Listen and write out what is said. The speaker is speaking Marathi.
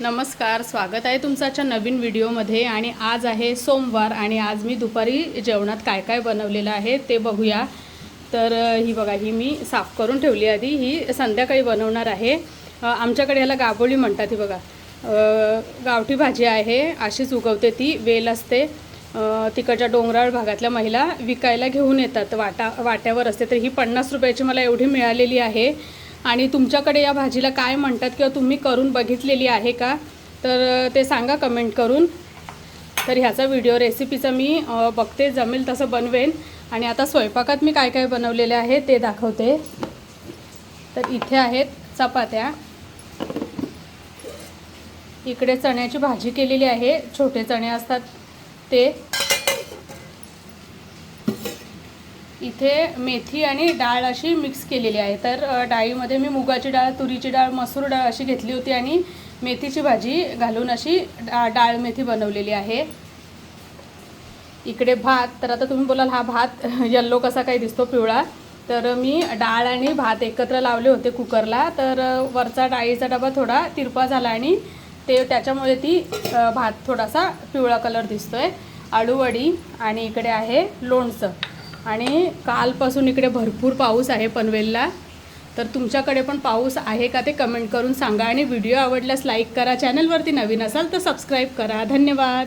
नमस्कार स्वागत आहे तुमचं आजच्या नवीन व्हिडिओमध्ये आणि आज आहे सोमवार आणि आज मी दुपारी जेवणात काय काय बनवलेलं आहे ते बघूया. तर ही बघा ही मी साफ करून ठेवली आधी ही संध्याकाळी बनवणार आहे. आमच्याकडे ह्याला गाबोळी म्हणतात ही बघा. गावठी भाजी आहे अशीच उगवते ती वेल असते. तिकडच्या डोंगराळ भागातल्या महिला विकायला घेऊन येतात वाटा वाट्यावर असते. तर ही पन्नास रुपयाची मला एवढी मिळालेली आहे. आणि तुमच्याकडे या भाजीला काय म्हणतात किंवा तुम्ही करून बघितलेली आहे का? तर ते सांगा कमेंट करून. तर ह्याचा व्हिडिओ रेसिपीचा मी बघते जमेल तसं बनवेन. आणि आता स्वयंपाकात मी काय काय बनवलेले आहे ते दाखवते. तर इथे आहेत चपात्या. इकडे चण्याची भाजी केलेली आहे. छोटे चणे असतात ते. इथे मेथी आणि डाळ अशी मिक्स केलेली आहे. तर डाळीमध्ये मी मुगाची डाळ तुरीची डाळ मसूर डाळ अशी घेतली होती आणि मेथीची भाजी घालून अशी डा डाळ मेथी बनवलेली आहे. इकडे भात तर आता तुम्ही बोलाल हा भात यल्लो कसा काही दिसतो पिवळा? तर मी डाळ आणि भात एकत्र लावले होते कुकरला. तर वरचा डाळीचा डबा थोडा तिरपा झाला आणि ते त्याच्यामुळे ती भात थोडासा पिवळा कलर दिसतोय. आळूवडी आणि इकडे आहे लोणचं. आणि कालपासून इकडे भरपूर पाऊस आहे पनवेलला. तर तुमच्याकडे पण पाऊस आहे का ते कमेंट करून सांगा आणि व्हिडिओ आवडल्यास लाईक करा. चॅनलवरती नवीन असाल तर सबस्क्राईब करा. धन्यवाद.